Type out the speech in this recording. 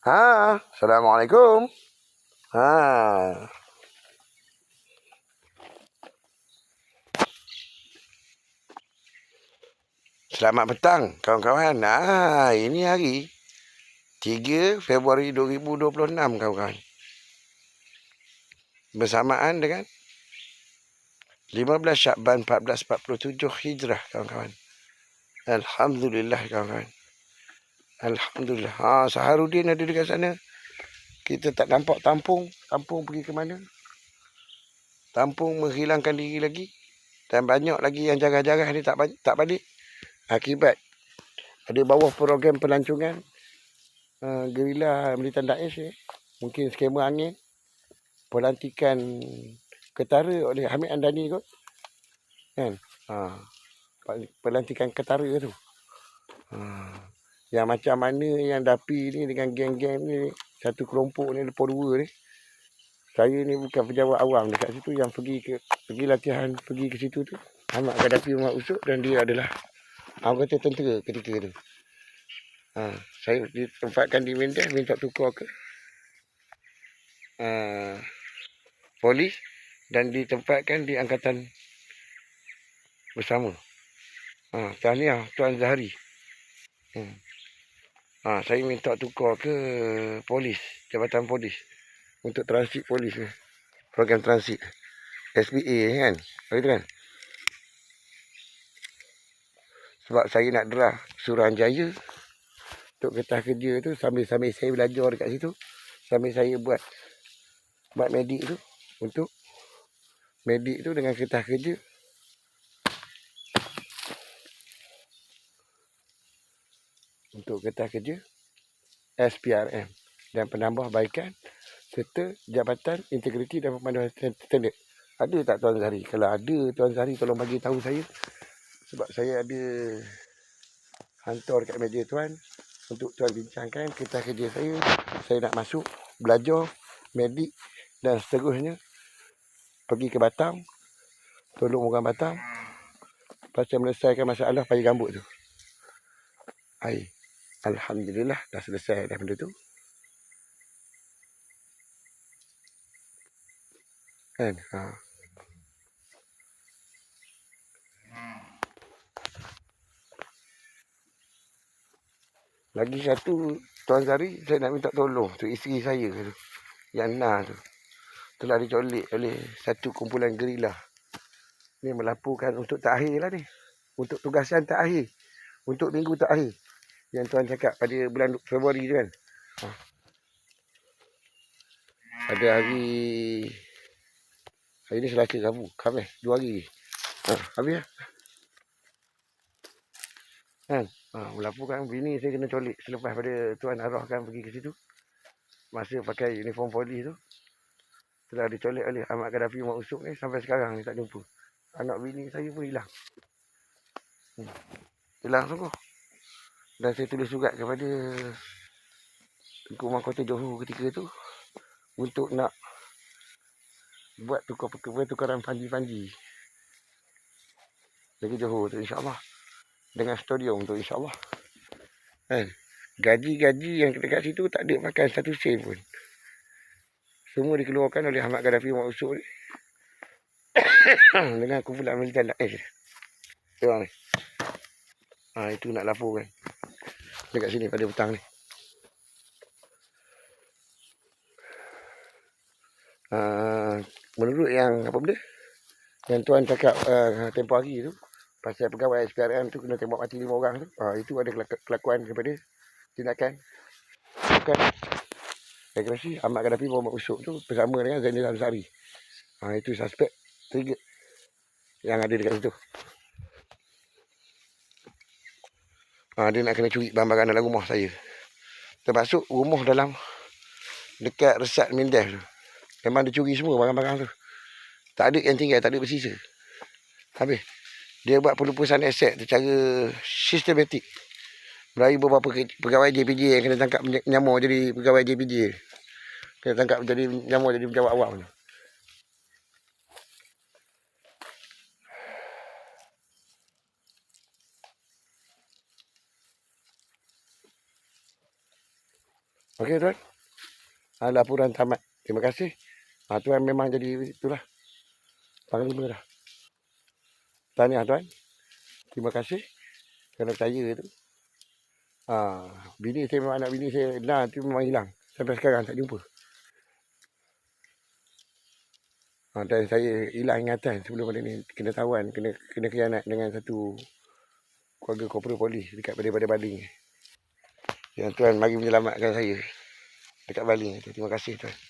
Ha, Assalamualaikum. Ha. Selamat petang kawan-kawan. Ha, ini hari 3 Februari 2026 kawan-kawan. Bersamaan dengan 15 Syakban 1447 Hijrah kawan-kawan. Alhamdulillah kawan-kawan. Alhamdulillah. Ha, Saharudin ada dekat sana. Kita tak nampak tampung. Tampung pergi ke mana? Tampung menghilangkan diri lagi. Dan banyak lagi yang jarah-jarah ni tak, tak balik. Akibat ada bawah program pelancongan. Uh, gerila militan Daesh ni. Mungkin skema angin. Pelantikan ketara oleh Hamid Andani kot. Kan? Ha. Pelantikan ketara tu. Ha. Yang macam mana yang dapi ni dengan geng-geng ni. Satu kelompok ni, lepas dua ni. Saya ni bukan pejabat awam dekat situ yang pergi ke pergi latihan pergi ke situ tu. Ahmad Gaddafi Umar Usuk dan dia adalah orang kata tentera ketika tu. Ha, saya ditempatkan di Mendes minta tukar ke uh, polis dan ditempatkan di angkatan bersama. Ha, tahniah Tuan Zahari. Hmm. Ha, saya minta tukar ke polis, Jabatan Polis. Untuk transit polis ni. Program transit. SBA kan. Begitu kan. Sebab saya nak drah Suruhanjaya. Untuk getah kerja tu. Sambil-sambil saya belajar dekat situ. Sambil saya buat. Buat medik tu. Untuk. Medik tu dengan getah kerja. Untuk getah kerja SPRM dan penambahbaikan serta Jabatan Integriti dan Pemanduan Standard. Ada tak Tuan Zahari? Kalau ada Tuan Zahari tolong bagi tahu saya. Sebab saya ada hantar kat meja Tuan untuk Tuan bincangkan kita kerja saya. Saya nak masuk, belajar, medik dan seterusnya. Pergi ke Batam. Tolong orang Batam. Pasal menyelesaikan masalah payah gambut tu. Air. Alhamdulillah dah selesai dah benda tu. Kan? Ha. Lagi satu Tuan Zari saya nak minta tolong tu isteri saya tu. Yang Na tu. Telah dicolik oleh satu kumpulan gerila. Ni melaporkan untuk takhir lah ni. Untuk tugasan takhir. Untuk minggu takhir yang tuan cakap pada bulan Februari tu kan. Ha. Pada hari hari ni Selasa Rabu, Khamis, dua hari. Ha, habis lah. Kan? Ha, melaporkan bini saya kena colik selepas pada tuan arahkan pergi ke situ. Masa pakai uniform polis tu. Telah dicolik oleh Ahmad Gaddafi Mak Usuk ni sampai sekarang ni tak jumpa. Anak bini saya pun hilang. Hmm. Hilang sungguh. Dan saya tulis surat kepada Tengku Mahkota Johor ketika tu Untuk nak Buat tukar tukaran panji-panji Lagi Johor tu insyaAllah. Dengan studio untuk insyaAllah. Kan? Gaji-gaji yang dekat situ tak ada makan satu sen pun. Semua dikeluarkan oleh Ahmad Gaddafi Mak Usuk ni Dengan kumpulan militan. Daesh Tengok ni Ha, itu nak laporkan dekat sini pada petang ni. Uh, menurut yang apa benda? Yang tuan cakap uh, tempoh hari tu pasal pegawai SPRM tu kena tembak mati lima orang tu. Uh, itu ada kelakuan kepada tindakan bukan agresi Ahmad Gaddafi bawa usuk tu bersama dengan Zainal Ansari. Ha, itu suspek tiga yang ada dekat situ. Ha, dia nak kena curi barang-barang dalam rumah saya. Termasuk rumah dalam dekat resat Mendes tu. Memang dia curi semua barang-barang tu. Tak ada yang tinggal, tak ada bersisa. Habis. Dia buat pelupusan aset secara sistematik. Melayu beberapa pegawai JPJ yang kena tangkap nyamuk jadi pegawai JPJ. Kena tangkap jadi nyamuk jadi pejabat awam tu. Okey tuan. Ha, laporan tamat. Terima kasih. Ha, tuan memang jadi itulah. Panglima dah. Tahniah tuan. Terima kasih. Kerana percaya tu. Ha, bini saya memang anak bini saya. Nah, tu memang hilang. Sampai sekarang tak jumpa. Ha, dan saya hilang ingatan sebelum pada ni. Kena tawan, kena kena khianat dengan satu keluarga korporal polis dekat pada Baling. Yang tuan mari menyelamatkan saya dekat Baling. Terima kasih tuan.